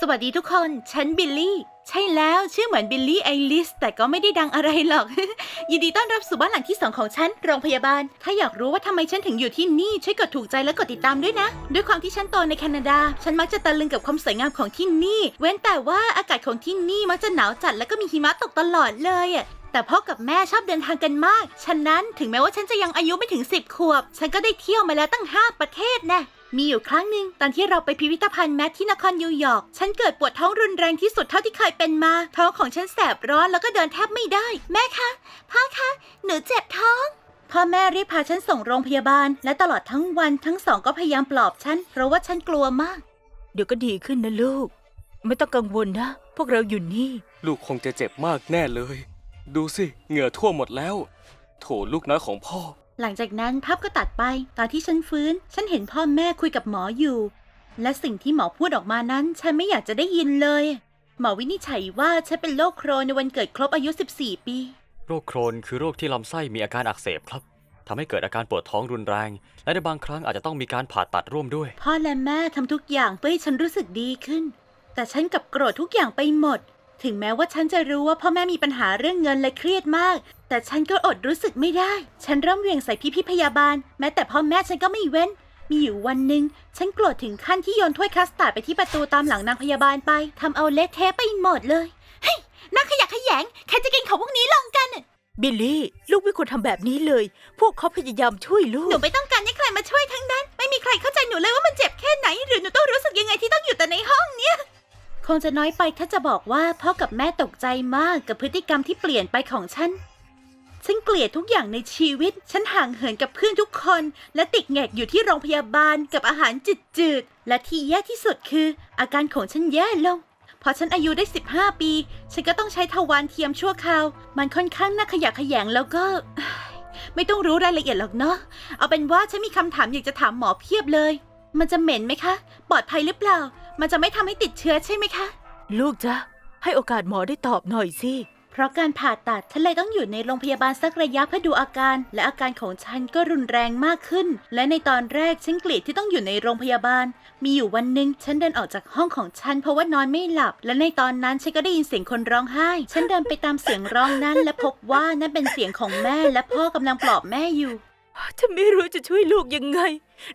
สวัสดีทุกคน ฉันบิลลี่ ใช่แล้วชื่อเหมือนบิลลี่ไอลิส แต่ก็ไม่ได้ดังอะไรหรอก ยินดีต้อนรับสู่บ้านหลังที่สองของฉัน โรงพยาบาล ถ้าอยากรู้ว่าทำไมฉันถึงอยู่ที่นี่ ช่วยกดถูกใจและกดติดตามด้วยนะ ด้วยความที่ฉันโตในแคนาดา ฉันมักจะตะลึงกับความสวยงามของที่นี่ เว้นแต่ว่าอากาศของที่นี่มักจะหนาวจัดแล้วก็มีหิมะตกตลอดเลยอะแต่พ่อกับแม่ชอบเดินทางกันมาก ฉะนั้นถึงแม้ว่าฉันจะยังอายุไม่ถึง 10 ขวบ ฉันก็ได้เที่ยวมาแล้วตั้ง 5 ประเทศแน่ มีอยู่ครั้งหนึ่งตอนที่เราไปพิพิธภัณฑ์แมทที่นครนิวยอร์ก ฉันเกิดปวดท้องรุนแรงที่สุดเท่าที่เคยเป็นมา ท้องของฉันแสบร้อนแล้วก็เดินแทบไม่ได้ แม่คะ พ่อคะ หนูเจ็บท้อง พ่อแม่รีบพาฉันส่งโรงพยาบาล และตลอดทั้งวันทั้งสองก็พยายามปลอบฉัน เพราะว่าฉันกลัวมาก เดี๋ยวก็ดีขึ้นนะลูก ไม่ต้องกังวลนะ พวกเราอยู่นี่ ลูกคงจะเจ็บมากแน่เลย ดูสิ เหงื่อท่วมหมดแล้ว โถลูกน้อยของพ่อ หลังจากนั้นภาพก็ตัดไป ตอนที่ฉันฟื้น ฉันเห็นพ่อแม่คุยกับหมออยู่ และสิ่งที่หมอพูดออกมานั้น ฉันไม่อยากจะได้ยินเลย หมอวินิจฉัยว่าฉันเป็นโรคโครนในวันเกิดครบอายุ 14 ปี โรคโครนคือโรคที่ลำไส้มีอาการอักเสบครับทำให้เกิดอาการปวดท้องรุนแรง และในบางครั้งอาจจะต้องมีการผ่าตัดร่วมด้วย พ่อและแม่ทำทุกอย่างเพื่อให้ฉันรู้สึกดีขึ้น แต่ฉันกลับโกรธทุกอย่างไปหมด ถึงแม้ว่าฉันจะรู้ว่าพ่อแม่มีปัญหาเรื่องเงินและเครียดมาก แต่ฉันก็อดรู้สึกไม่ได้ ฉันเริ่มเหวี่ยงใส่พี่พี่ๆพยาบาล แม้แต่พ่อแม่ฉันก็ไม่เว้น มีอยู่วันหนึ่งฉันโกรธถึงขั้นที่โยนถ้วยคัสตาร์ดไปที่ประตูตามหลังนางพยาบาลไปทำเอาเละเทะไปหมดเลยเฮ้ยนักขยะแขยงใครจะกินของพวกนี้ลงกันน่ะบิลลี่ ลูกไม่ควรทำแบบนี้เลย พวกเขาพยายามช่วยลูหนูกไม่ต้องการให้ใครมาช่วยทั้งนั้น ไม่มีใครเข้าใจหนูเลยว่ามันเจ็บแค่ไหน คงจะน้อยไปถ้าจะบอกว่าพ่อกับแม่ตกใจมากกับพฤติกรรมที่เปลี่ยนไปของฉัน ฉันเกลียดทุกอย่างในชีวิต ฉันห่างเหินกับเพื่อนทุกคน และติดแงกอยู่ที่โรงพยาบาลกับอาหารจืดๆ และที่แย่ที่สุดคือ อาการของฉันแย่ลง พอฉันอายุได้ 15 ปี ฉันก็ต้องใช้ทวารเทียมชั่วคราว มันค่อนข้างน่าขยะแขยงแล้วก็ ไม่ต้องรู้รายละเอียดหรอกเนาะ เอาเป็นว่าฉันมีคำถามอยากจะถามหมอเพียบเลย มันจะเหม็นไหมคะ ปลอดภัยหรือเปล่า มันจะไม่ทำให้ติดเชื้อใช่ไหมคะ ลูกจ๊ะ ให้โอกาสหมอได้ตอบหน่อยสิ เพราะการผ่าตัดฉันเลยต้องอยู่ในโรงพยาบาลสักระยะเพื่อดูอาการ และอาการของฉันก็รุนแรงมากขึ้น และในตอนแรกฉันเกลียดที่ต้องอยู่ในโรงพยาบาล มีอยู่วันหนึ่งฉันเดินออกจากห้องของฉันเพราะว่านอนไม่หลับ และในตอนนั้นฉันก็ได้ยินเสียงคนร้องไห้ ฉันเดินไปตามเสียงร้องนั้น และพบว่านั่นเป็นเสียงของแม่และพ่อกำลังปลอบแม่อยู่ ฉันไม่รู้จะช่วยลูกยังไง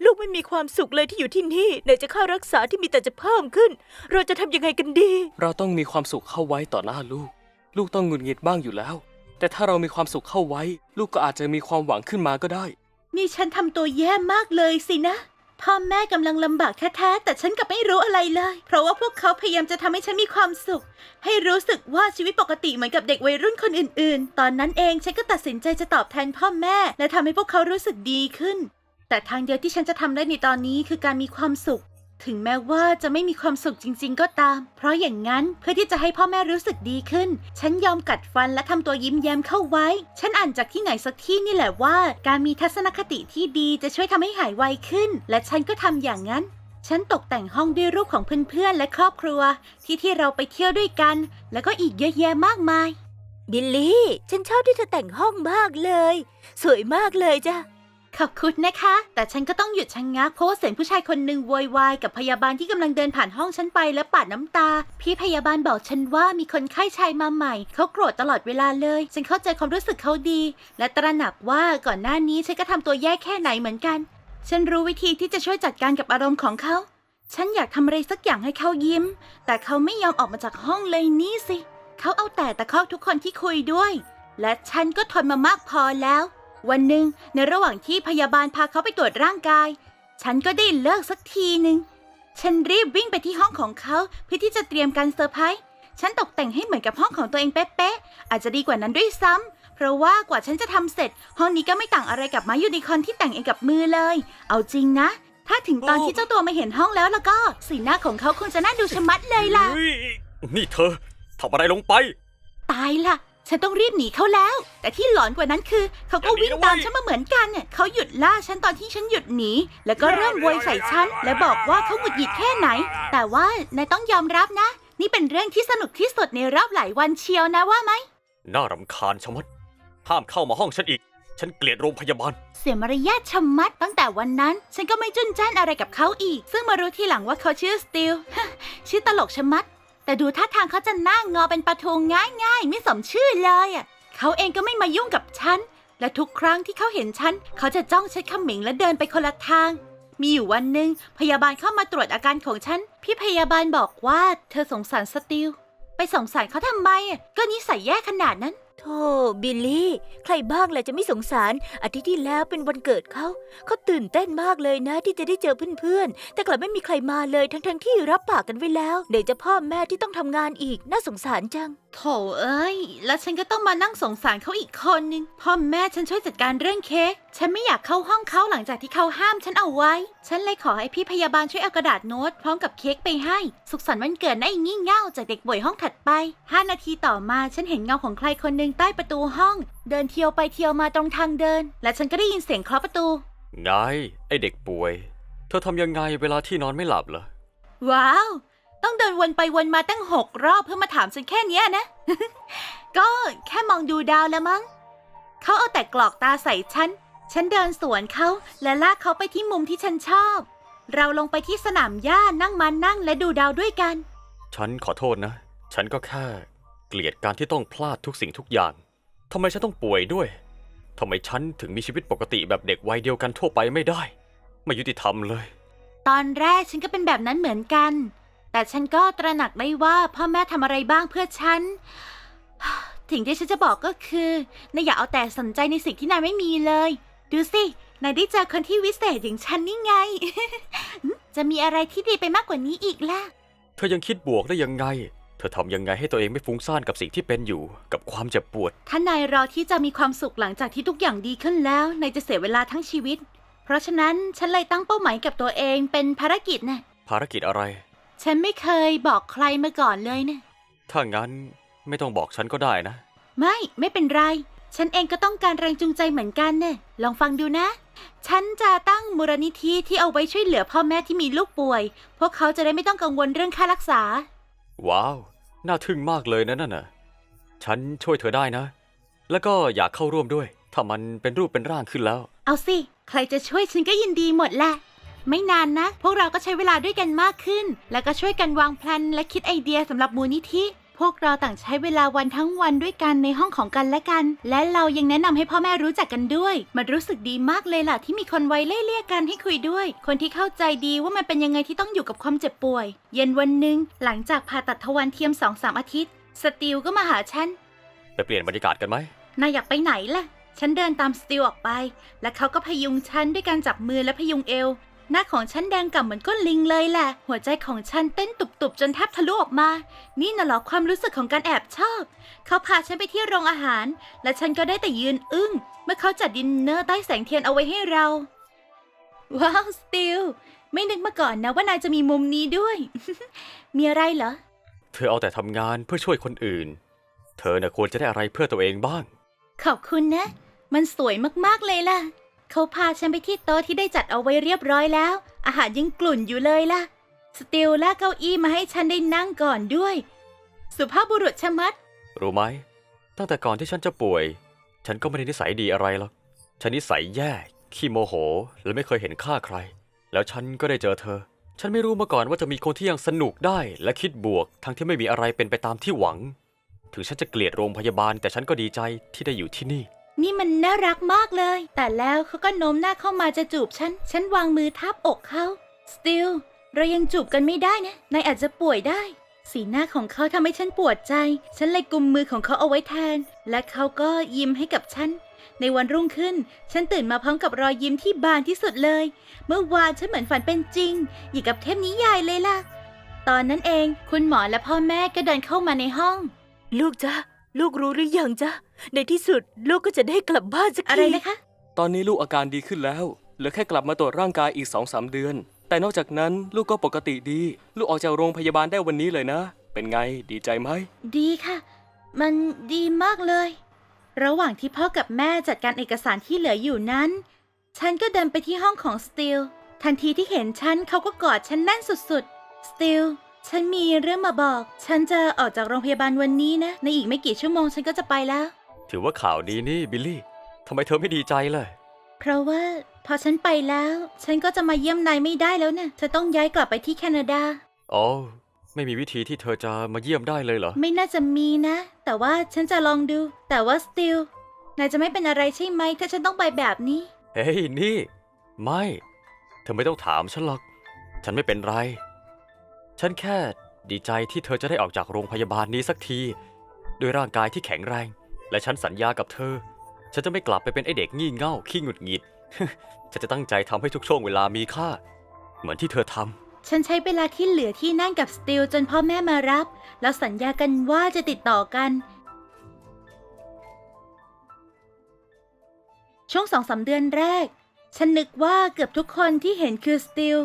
ลูกไม่มีความสุขเลยที่อยู่ที่นี่ไหนจะค่ารักษาที่มีแต่จะเพิ่มขึ้น เราจะทำยังไงกันดี เราต้องมีความสุขเข้าไว้ต่อหน้าลูก ลูกต้องหงุดหงิดบ้างอยู่แล้ว แต่ถ้าเรามีความสุขเข้าไว้ ลูกก็อาจจะมีความหวังขึ้นมาก็ได้ นี่ฉันทำตัวแย่มากเลยสินะ พ่อแม่กำลังลำบากแท้ๆแต่ฉันกลับไม่รู้อะไรเลย เพราะว่าพวกเขาพยายามจะทำให้ฉันมีความสุข ให้รู้สึกว่าชีวิตปกติเหมือนกับเด็กวัยรุ่นคนอื่นๆ ตอนนั้นเองฉันก็ตัดสินใจจะตอบแทนพ่อแม่ และทำให้พวกเขารู้สึกดีขึ้น แต่ทางเดียวที่ฉันจะทำได้ในตอนนี้คือการมีความสุข ถึงแม้ว่าจะไม่มีความสุขจริง ๆ ก็ตาม เพราะอย่างนั้นเพื่อที่จะให้พ่อแม่รู้สึกดีขึ้น ฉันยอมกัดฟันและทำตัวยิ้มแย้มเข้าไว้ ฉันอ่านจากที่ไหนสักที่นี่แหละว่า การมีทัศนคติที่ดีจะช่วยทำให้หายไวขึ้น และฉันก็ทำอย่างนั้น ฉันตกแต่งห้องด้วยรูปของเพื่อนๆและครอบครัว ที่ที่เราไปเที่ยวด้วยกัน แล้วก็อีกเยอะแยะมากมาย บิลลี่ ฉันชอบที่เธอแต่งห้องมากเลย สวยมากเลยจ้ะ ขอบคุณนะคะ แต่ฉันก็ต้องหยุดชะงงักเพราะว่าเสียงผู้ชายคนหนึ่งโวยวายกับพยาบาลที่กำลังเดินผ่านห้องฉันไปและปาดน้ำตา พี่พยาบาลบอกฉันว่ามีคนไข้ชายมาใหม่ เขาโกรธตลอดเวลาเลย ฉันเข้าใจความรู้สึกเขาดี และตระหนักว่าก่อนหน้านี้ฉันก็ทำตัวแย่แค่ไหนเหมือนกัน ฉันรู้วิธีที่จะช่วยจัดการกับอารมณ์ของเขา ฉันอยากทำอะไรสักอย่างให้เขายิ้ม แต่เขาไม่ยอมออกมาจากห้องเลยนี่สิ เขาเอาแต่ตะคอกทุกคนที่คุยด้วย และฉันก็ทนมามากพอแล้ว วันหนึ่งในระหว่างที่พยาบาลพาเขาไปตรวจร่างกาย ฉันก็ได้เลิกสักทีหนึ่งฉันรีบวิ่งไปที่ห้องของเขาเพื่อที่จะเตรียมการเซอร์ไพรส์ฉันตกแต่งให้เหมือนกับห้องของตัวเองเป๊ะๆอาจจะดีกว่านั้นด้วยซ้ำเพราะว่ากว่าฉันจะทำเสร็จ ห้องนี้ก็ไม่ต่างอะไรกับมายูนิคอร์นที่แต่งเองกับมือเลย เอาจริงนะ ถ้าถึงตอนที่เจ้าตัวมาเห็นห้องแล้วแล้วก็ สีหน้าของเขาคงจะน่าดูชะมัดเลยล่ะเฮ้ยนี่เธอทำอะไรลงไป ตายละ ฉันต้องรีบหนีเขาแล้ว แต่ที่หลอนกว่านั้นคือ เขาก็วิ่งตามฉันมาเหมือนกันเนี่ยเขาหยุดล่าฉันตอนที่ฉันหยุดหนี แล้วก็เริ่มโวยใส่ฉัน และบอกว่าเขาหงุดหงิดแค่ไหน แต่ว่านายต้องยอมรับนะ นี่เป็นเรื่องที่สนุกที่สุดในรอบหลายวันเชียวนะว่าไหม น่ารำคาญชะมัด ห้ามเข้ามาห้องฉันอีก ฉันเกลียดโรงพยาบาล เสียมารยาทชะมัดตั้งแต่วันนั้น ฉันก็ไม่จุนจ้านอะไรกับเขาอีก ซึ่งมารู้ทีหลังว่าเขาชื่อสติล ชื่อตลกชะมัด แต่ดูท่าทางเขาจะหน้างอเป็นปลาทูง่ายๆไม่สมชื่อเลยอะเขาเองก็ไม่มายุ่งกับฉัน และทุกครั้งที่เขาเห็นฉัน เขาจะจ้องเช็ดขมิงและเดินไปคนละทาง มีอยู่วันหนึ่งพยาบาลเข้ามาตรวจอาการของฉัน พี่พยาบาลบอกว่าเธอสงสารสติล ไปสงสารเขาทำไม ก็นิสัยแย่ขนาดนั้น โธ่บิลลี่ ใครบ้างแหละจะไม่สงสาร อาทิตย์ที่แล้วเป็นวันเกิดเขา เขาตื่นเต้นมากเลยนะที่จะได้เจอเพื่อนๆ แต่กลับไม่มีใครมาเลยทั้งๆที่รับปากกันไว้แล้วเดี๋ยวจะพ่อแม่ที่ต้องทำงานอีกน่าสงสารจัง โถเอ้ย แล้วฉันก็ต้องมานั่งสงสารเขาอีกคนนึง พ่อแม่ฉันช่วยจัดการเรื่องเค้ก ฉันไม่อยากเข้าห้องเขาหลังจากที่เขาห้ามฉันเอาไว้ ฉันเลยขอให้พี่พยาบาลช่วยเอากระดาษโน้ตพร้อมกับเค้กไปให้ สุขสันต์วันเกิดนะไอ้งี่เง่าจากเด็กป่วยห้องถัดไป 5 นาทีต่อมาฉันเห็นเงาของใครคนหนึ่งใต้ประตูห้อง เดินเที่ยวไปเที่ยวมาตรงทางเดิน และฉันก็ได้ยินเสียงเคาะประตู ไงไอเด็กป่วย เธอทำยังไงเวลาที่นอนไม่หลับเหรอ ว้าว ต้องเดินวนไปวนมาตั้งหกรอบเพื่อมาถามฉันแค่เนี้ยนะ ก็แค่มองดูดาวแล้วมั้ง เขาเอาแต่กรอกตาใส่ฉัน ฉันเดินสวนเขาและลากเขาไปที่มุมที่ฉันชอบ เราลงไปที่สนามหญ้านั่งมานั่งและดูดาวด้วยกัน ฉันขอโทษนะ ฉันก็แค่ เกลียดการที่ต้องพลาดทุกสิ่งทุกอย่าง ทำไมฉันต้องป่วยด้วย ทำไมฉันถึงมีชีวิตปกติแบบเด็กวัยเดียวกันทั่วไปไม่ได้ ไม่ยุติธรรมเลย ตอนแรกฉันก็เป็นแบบนั้นเหมือนกัน แต่ฉันก็ตระหนักได้ว่าพ่อแม่ทำอะไรบ้างเพื่อฉัน ถึงที่ฉันจะบอกก็คือนายอย่าเอาแต่สนใจในสิ่งที่นายไม่มีเลย ดูสินายได้เจอคนที่วิเศษอย่างฉันนี่ไง จะมีอะไรที่ดีไปมากกว่านี้อีกล่ะ เธอยังคิดบวกได้ยังไง เธอทำยังไงให้ตัวเองไม่ฟุ้งซ่านกับสิ่งที่เป็นอยู่ กับความเจ็บปวดถ้านายรอที่จะมีความสุขหลังจากที่ทุกอย่างดีขึ้นแล้วนายจะเสียเวลาทั้งชีวิต เพราะฉะนั้นฉันเลยตั้งเป้าหมายกับตัวเองเป็นภารกิจนะภารกิจอะไร ฉันไม่เคยบอกใครมาก่อนเลยนะถ้างั้นไม่ต้องบอกฉันก็ได้นะ ไม่ไม่เป็นไร ฉันเองก็ต้องการแรงจูงใจเหมือนกันเนี่ยลองฟังดูนะ ฉันจะตั้งมูลนิธิที่เอาไว้ช่วยเหลือพ่อแม่ที่มีลูกป่วย พวกเขาจะได้ไม่ต้องกังวลเรื่องค่ารักษา ว้าว น่าทึ่งมากเลยนะนั่นน่ะ ฉันช่วยเธอได้นะ แล้วก็อยากเข้าร่วมด้วย ถ้ามันเป็นรูปเป็นร่างขึ้นแล้ว เอาสิ ใครจะช่วยฉันก็ยินดีหมดแหละ ไม่นานนะ พวกเราก็ใช้เวลาด้วยกันมากขึ้น แล้วก็ช่วยกันวางแผนและคิดไอเดียสำหรับมูลนิธิ พวกเราต่างใช้เวลาวันทั้งวันด้วยกันในห้องของกันและกัน และเรายังแนะนำให้พ่อแม่รู้จักกันด้วย มันรู้สึกดีมากเลยล่ะที่มีคนไว้เล่เลี่ยกันให้คุยด้วย คนที่เข้าใจดีว่ามันเป็นยังไงที่ต้องอยู่กับความเจ็บป่วย เย็นวันหนึ่งหลังจากผ่าตัดทวารเทียมสองสามอาทิตย์ สติลก็มาหาฉัน ไปเปลี่ยนบรรยากาศกันไหม นายอยากไปไหนล่ะ ฉันเดินตามสติลออกไป และเขาก็พยุงฉันด้วยการจับมือและพยุงเอว หน้าของฉันแดงกล่ำเหมือนก้นลิงเลยแหละ หัวใจของฉันเต้นตุบๆ จนแทบทะลุออกมา นี่น่ะเหรอความรู้สึกของการแอบชอบ เขาพาฉันไปที่โรงอาหาร และฉันก็ได้แต่ยืนอึ้ง เมื่อเขาจัดดินเนอร์ใต้แสงเทียนเอาไว้ให้เรา ว้าว สติล ไม่นึกมาก่อนนะว่านายจะมีมุมนี้ด้วย มีอะไรเหรอ เธอเอาแต่ทำงานเพื่อช่วยคนอื่น เธอน่ะควรจะได้อะไรเพื่อตัวเองบ้าง ขอบคุณนะ มันสวยมากๆเลยล่ะ เขาพาฉันไปที่โต๊ะที่ได้จัดเอาไว้เรียบร้อยแล้ว อาหารยังกลุ่นอยู่เลยล่ะ สติลลากเก้าอี้มาให้ฉันได้นั่งก่อนด้วย สุภาพบุรุษชะมัด รู้ไหม ตั้งแต่ก่อนที่ฉันจะป่วย ฉันก็ไม่ได้นิสัยดีอะไรหรอก ฉันนิสัยแย่ ขี้โมโห และไม่เคยเห็นค่าใคร แล้วฉันก็ได้เจอเธอ ฉันไม่รู้มาก่อนว่าจะมีคนที่ยังสนุกได้ และคิดบวก ทั้งที่ไม่มีอะไรเป็นไปตามที่หวัง ถึงฉันจะเกลียดโรงพยาบาล แต่ฉันก็ดีใจที่ได้อยู่ที่นี่ นี่มันน่ารักมากเลย แต่แล้วเขาก็โน้มหน้าเข้ามาจะจูบฉัน ฉันวางมือทับอกเขาสติลเรายังจูบกันไม่ได้นะ นายอาจจะป่วยได้ สีหน้าของเขาทำให้ฉันปวดใจ ฉันเลยกุมมือของเขาเอาไว้แทน และเขาก็ยิ้มให้กับฉัน ในวันรุ่งขึ้น ฉันตื่นมาพร้อมกับรอยยิ้มที่บานที่สุดเลย เมื่อวานฉันเหมือนฝันเป็นจริงอย่างกับเทพนิยายเลยล่ะ ตอนนั้นเอง คุณหมอและพ่อแม่ก็เดินเข้ามาในห้อง ลูกจ๊ะ ลูกรู้หรือยังจ๊ะ ในที่สุดลูกก็จะได้กลับบ้านสักทีอะไรนะคะ ตอนนี้ลูกอาการดีขึ้นแล้วเหลือแค่กลับมาตรวจร่างกายอีกสองสามเดือน แต่นอกจากนั้นลูกก็ปกติดี ลูกออกจากโรงพยาบาลได้วันนี้เลยนะ เป็นไงดีใจไหม ดีค่ะ มันดีมากเลย ระหว่างที่พ่อกับแม่จัดการเอกสารที่เหลืออยู่นั้น ฉันก็เดินไปที่ห้องของสตีลทันทีที่เห็นฉันเขาก็กอดฉันแน่นสุดๆสตีล ฉันมีเรื่องมาบอก ฉันจะออกจากโรงพยาบาลวันนี้นะ ในอีกไม่กี่ชั่วโมงฉันก็จะไปแล้ว ถือว่าข่าวดีนี่บิลลี่ททำไมเธอไม่ดีใจเลย เพราะว่าพอฉันไปแล้ว ฉันก็จะมาเยี่ยมนายไม่ได้แล้วนะ่ะจะต้องย้ายกลับไปที่แคนาดา อ๋อ ไม่มีวิธีที่เธอจะมาเยี่ยมได้เลยเหรอ ไม่น่าจะมีนะ แต่ว่าฉันจะลองดู แต่ว่าสติลนายจะไม่เป็นอะไรใช่ไหม ถ้าฉันต้องไปแบบนี้ เฮ้ยนี่ ไม่ เธอไม่ต้องถามฉันหรอก ฉันไม่เป็นไร ฉันแค่ดีใจที่เธอจะได้ออกจากโรงพยาบาลนี้สักที ด้วยร่างกายที่แข็งแรง และฉันสัญญากับเธอ ฉันจะไม่กลับไปเป็นไอเด็กงี่เง่าขี้หงุดหงิด ฉันจะตั้งใจทำให้ทุกช่วงเวลามีค่า เหมือนที่เธอทำฉันใช้เวลาที่เหลือที่นั่งกับสติลจนพ่อแม่มารับ แล้วสัญญากันว่าจะติดต่อกัน ช่วงสองสาเดือนแรก ฉันนึกว่าเกือบทุกคนที่เห็นคือสติล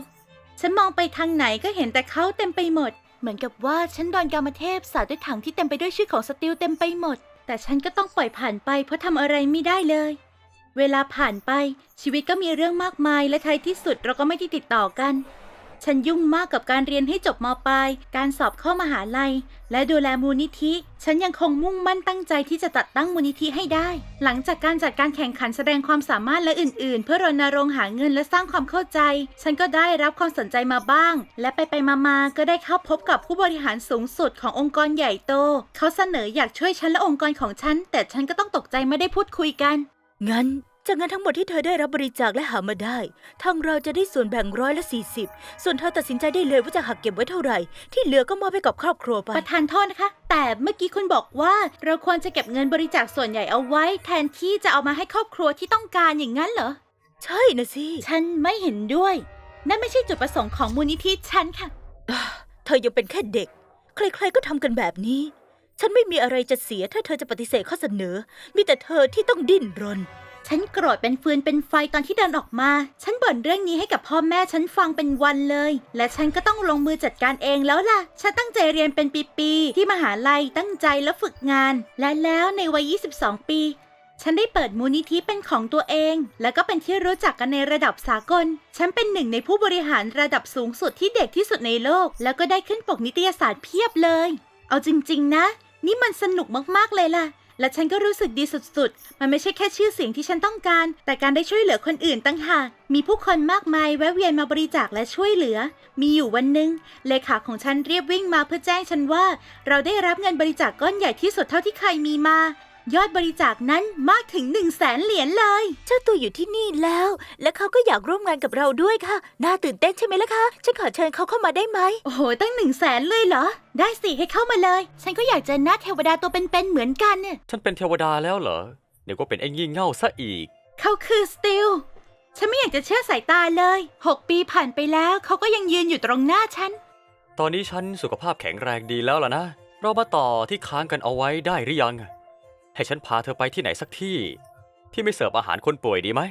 ฉันมองไปทางไหนก็เห็นแต่เขาเต็มไปหมด เหมือนกับว่าฉันโดนกามเทพสาดด้วยถังที่เต็มไปด้วยชื่อของสติลเต็มไปหมด แต่ฉันก็ต้องปล่อยผ่านไปเพราะทำอะไรไม่ได้เลย เวลาผ่านไปชีวิตก็มีเรื่องมากมายและท้ายที่สุดเราก็ไม่ได้ติดต่อกัน ฉันยุ่งมากกับการเรียนให้จบมปลาย การสอบเข้ามหาลัย และดูแลมูลนิธิ ฉันยังคงมุ่งมั่นตั้งใจที่จะจัดตั้งมูลนิธิให้ได้ หลังจากการจัดการแข่งขันแสดงความสามารถและอื่น ๆ เพื่อรณรงค์หาเงินและสร้างความเข้าใจ ฉันก็ได้รับความสนใจมาบ้าง และไปไปมาๆก็ได้เข้าพบกับผู้บริหารสูงสุดขององค์กรใหญ่โต เขาเสนออยากช่วยฉันและองค์กรของฉัน แต่ฉันก็ต้องตกใจไม่ได้พูดคุยกัน งั้น จากเงินทั้งหมดที่เธอได้รับบริจาคและหามาได้ ทางเราจะได้ส่วนแบ่งร้อยละสี่สิบส่วนเธอตัดสินใจได้เลยว่าจะหักเก็บไว้เท่าไหร่ ที่เหลือก็มอบให้กับครอบครัวไป ประธานโทษนะคะ แต่เมื่อกี้คุณบอกว่าเราควรจะเก็บเงินบริจาคส่วนใหญ่เอาไว้ แทนที่จะเอามาให้ครอบครัวที่ต้องการอย่างนั้นเหรอ ใช่นะสิ ฉันไม่เห็นด้วย นั่นไม่ใช่จุดประสงค์ของมูลนิธิฉันค่ะ เธอยังเป็นแค่เด็ก ใครๆก็ทำกันแบบนี้ ฉันไม่มีอะไรจะเสียถ้าเธอจะปฏิเสธข้อเสนอ มีแต่เธอที่ต้องดิ้นรน ฉันโกรธเป็นฟืนเป็นไฟตอนที่เดินออกมา ฉันบ่นเรื่องนี้ให้กับพ่อแม่ฉันฟังเป็นวันเลย และฉันก็ต้องลงมือจัดการเองแล้วล่ะ ฉันตั้งใจเรียนเป็นปีๆที่มหาลัยตั้งใจและฝึกงาน และแล้วในวัย 22 ปี ฉันได้เปิดมูลนิธิเป็นของตัวเอง และก็เป็นที่รู้จักกันในระดับสากล ฉันเป็นหนึ่งในผู้บริหารระดับสูงสุดที่เด็กที่สุดในโลก แล้วก็ได้ขึ้นปกนิตยสารเพียบเลย เอาจริง ๆ นะ นี่มันสนุกมากๆเลยล่ะ และฉันก็รู้สึกดีสุดๆ มันไม่ใช่แค่ชื่อเสียงที่ฉันต้องการ แต่การได้ช่วยเหลือคนอื่นตั้งหาก มีผู้คนมากมายแวะเวียนมาบริจาคและช่วยเหลือ มีอยู่วันหนึ่งเลขาของฉันเรียบวิ่งมาเพื่อแจ้งฉันว่า เราได้รับเงินบริจาคก้อนใหญ่ที่สุดเท่าที่เคยมีมา ยอดบริจาคนั้นมากถึง1นึ่งแสนเหรียญเลย เจ้าตัวอยู่ที่นี่แล้ว และเขาก็อยากร่วมงานกับเราด้วยค่ะ น่าตื่นเต้นใช่ไหมล่ะคะ ฉันขอเชิญเขาเข้ามาได้ไหม โอ้โห ตั้งหนึ่งแสนเลยเหรอ ได้สิให้เข้ามาเลย ฉันก็อยากเจอหน้าเทวดาตัวเป็นๆเหมือนกันเนี่ยฉันเป็นเทวดาแล้วเหรอ เดี๋ยวก็เป็นไอ้งี่เง่าซะอีก เขาคือสติล ฉันไม่อยากจะเชื่อสายตาเลย 6 ปีผ่านไปแล้วเขาก็ยังยืนอยู่ตรงหน้าฉัน ตอนนี้ฉันสุขภาพแข็งแรงดีแล้วล่ะนะ เรามาต่อที่ค้างกันเอาไว้ได้หรือยัง ให้ฉันพาเธอไปที่ไหนสักที่ ที่ไม่เสิร์ฟอาหารคนป่วยดีไหม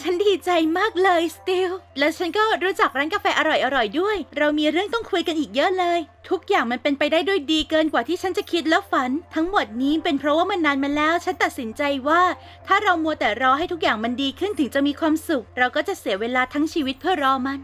ฉันดีใจมากเลยสติล และฉันก็รู้จักร้านกาแฟอร่อยๆด้วย เรามีเรื่องต้องคุยกันอีกเยอะเลย ทุกอย่างมันเป็นไปได้ด้วยดีเกินกว่าที่ฉันจะคิดและฝัน ทั้งหมดนี้เป็นเพราะว่ามันนานมาแล้ว ฉันตัดสินใจว่า ถ้าเรามัวแต่รอให้ทุกอย่างมันดีขึ้นถึงจะมีความสุข เราก็จะเสียเวลาทั้งชีวิตเพื่อรอมัน